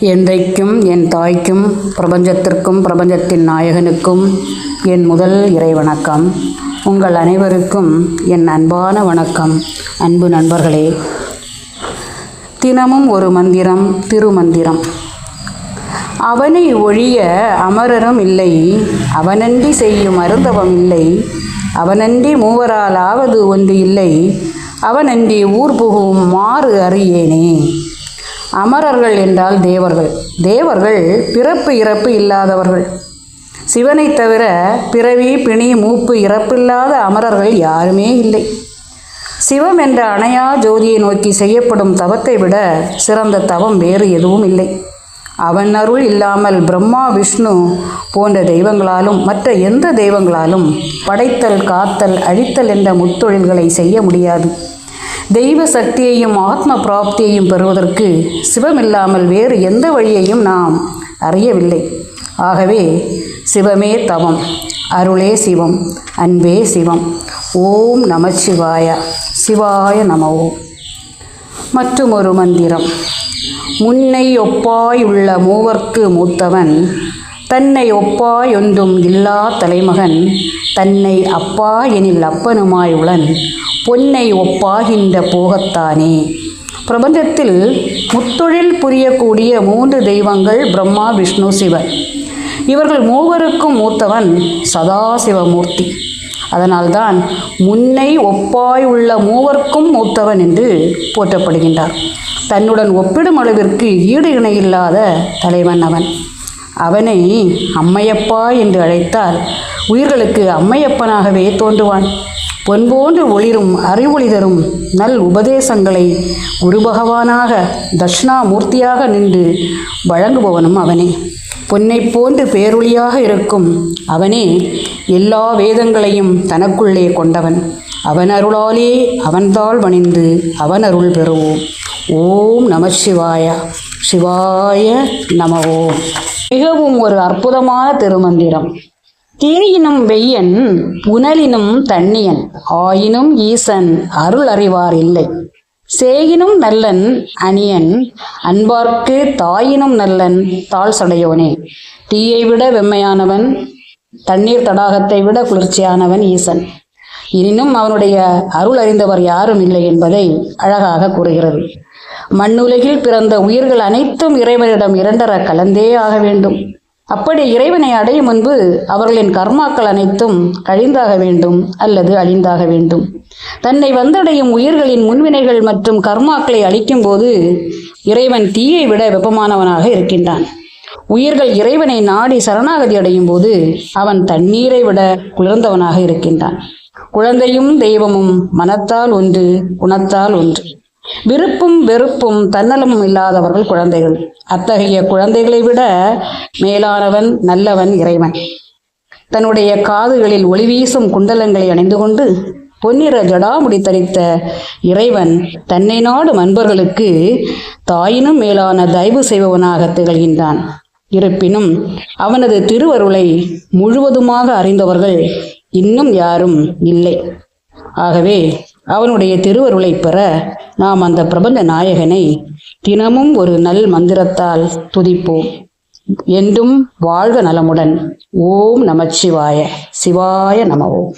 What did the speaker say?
என்றைக்கும் என் தாய்க்கும் பிரபஞ்சத்திற்கும் பிரபஞ்சத்தின் நாயகனுக்கும் என் முதல் இறைவணக்கம். உங்கள் அனைவருக்கும் என் அன்பான வணக்கம். அன்பு நண்பர்களே தினமும் ஒரு மந்திரம் திருமந்திரம். அவனை ஒழிய அமரரும் இல்லை அவனன்றி செய்யும் அருந்தவம் இல்லை அவனன்றி மூவராலாவது ஒன்று இல்லை அவனன்றி ஊர் புகும் மாறு அறியேனே. அமரர்கள் என்றால் தேவர்கள். தேவர்கள் பிறப்பு இறப்பு இல்லாதவர்கள். சிவனைத் தவிர பிறவி பிணி மூப்பு இறப்பில்லாத அமரர்கள் யாருமே இல்லை. சிவம் என்ற அணையா ஜோதியை நோக்கி செய்யப்படும் தவத்தை விட சிறந்த தவம் வேறு எதுவும் இல்லை. அவன் அருள் இல்லாமல் பிரம்மா விஷ்ணு போன்ற தெய்வங்களாலும் மற்ற எந்த தெய்வங்களாலும் படைத்தல் காத்தல் அழித்தல் என்ற முத்தொழில்களை செய்ய முடியாது. தெய்வ சக்தியையும் ஆத்ம பிராப்தியையும் பெறுவதற்கு சிவமில்லாமல் வேறு எந்த வழியையும் நாம் அறியவில்லை. ஆகவே சிவமே தவம். அருளே சிவம். அன்பே சிவம். ஓம் நமச்சிவாய. சிவாய நம ஓம் மற்றும் ஒரு மந்திரம். முன்னை ஒப்பாய் உள்ள மூவர்க்கு மூத்தவன் தன்னை ஒப்பாயொன்றும் இல்லா தலைமகன் தன்னை அப்பா எனில் அப்பனுமாய் உளன் பொன்னை ஒப்பாகின்ற போகத்தானே. பிரபஞ்சத்தில் முத்தொழில் புரியக்கூடிய மூன்று தெய்வங்கள் பிரம்மா விஷ்ணு சிவன். இவர்கள் மூவருக்கும் மூத்தவன் சதாசிவமூர்த்தி. அதனால்தான் முன்னை ஒப்பாய் உள்ள மூவர்க்கும் மூத்தவன் என்று போற்றப்படுகின்றார். தன்னுடன் ஒப்பிடும் அளவிற்கு ஈடு இணையில்லாத தலைவன் அவன். அவனை அம்மையப்பா என்று அழைத்தால் உயிர்களுக்கு அம்மையப்பனாகவே தோன்றுவான். பொன் போன்று ஒளிரும் அறிவொளி தரும் நல் உபதேசங்களை குரு பகவானாக தட்சிணாமூர்த்தியாக நின்று வழங்குபவனும் அவனே. பொன்னை போன்று பேரொளியாக இருக்கும் அவனே எல்லா வேதங்களையும் தனக்குள்ளே கொண்டவன். அவன் அருளாலே அவன்தாள் வணிந்து அவன் அருள் பெறுவோம். ஓம் நம சிவாய நமவோ மிகவும் ஒரு அற்புதமான திருமந்திரம். தீயினும் வெய்யன் புனலினும் தண்ணியன் ஆயினும் ஈசன் அருள் அறிவார் இல்லை. சேயினும் நல்லன் அணியன் அன்பார்க்கு தாயினும் நல்லன் தாழ் சடையோனே தீயை விட வெம்மையானவன் தண்ணீர் தடாகத்தை விட குளிர்ச்சியானவன் ஈசன். எனினும் அவனுடைய அருள் அறிந்தவர் யாரும் இல்லை என்பதை அழகாக கூறுகிறது. மண்ணுலகில் பிறந்த உயிர்கள் அனைத்தும் இறைவனிடம் இரண்டர கலந்தே ஆக வேண்டும். அப்படி இறைவனை அடையும் முன்பு அவர்களின் கர்மாக்கள் அனைத்தும் கழிந்தாக வேண்டும் அல்லது அழிந்தாக வேண்டும். தன்னை வந்தடையும் உயிர்களின் முன்வினைகள் மற்றும் கர்மாக்களை அழிக்கும் போது இறைவன் தீயை விட வெப்பமானவனாக இருக்கின்றான். உயிர்கள் இறைவனை நாடி சரணாகதி அடையும் போது அவன் தண்ணீரை விட குளிர்ந்தவனாக இருக்கின்றான். குழந்தையும் தெய்வமும் மனத்தால் ஒன்று குணத்தால் ஒன்று. விருப்பும் வெறுப்பும் தன்னலமும் இல்லாதவர்கள் குழந்தைகள். அத்தகைய குழந்தைகளை விட மேலானவன் நல்லவன் இறைவன். தன்னுடைய காதுகளில் ஒளி வீசும் குண்டலங்களை அணிந்து கொண்டு பொன்னிற ஜடாமுடி தரித்த இறைவன் தன்னை நாடும் அன்பர்களுக்கு தாயினும் மேலான தயவு செய்பவனாக திகழ்கின்றான். இருப்பினும் அவனது திருவருளை முழுவதுமாக அறிந்தவர்கள் இன்னும் யாரும் இல்லை. ஆகவே அவனுடைய திருவருளை பெற நாம் அந்த பிரபஞ்ச நாயகனை தினமும் ஒரு நல் மந்திரத்தால் துதிப்போம். என்றும் வாழ்க நலமுடன். ஓம் நமச்சிவாய. சிவாய நம ஓம்.